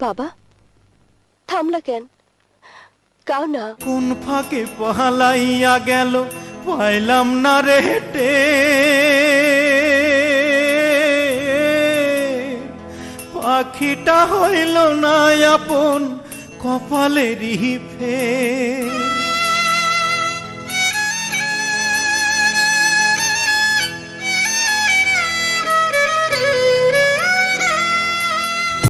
বাবা থামলা কেন? কাও না? কোন ফাঁকে পহালাইয়া গেল, পাইলাম না রে হেটে। পাখিটা হইল না আপন কপালেরই ফের।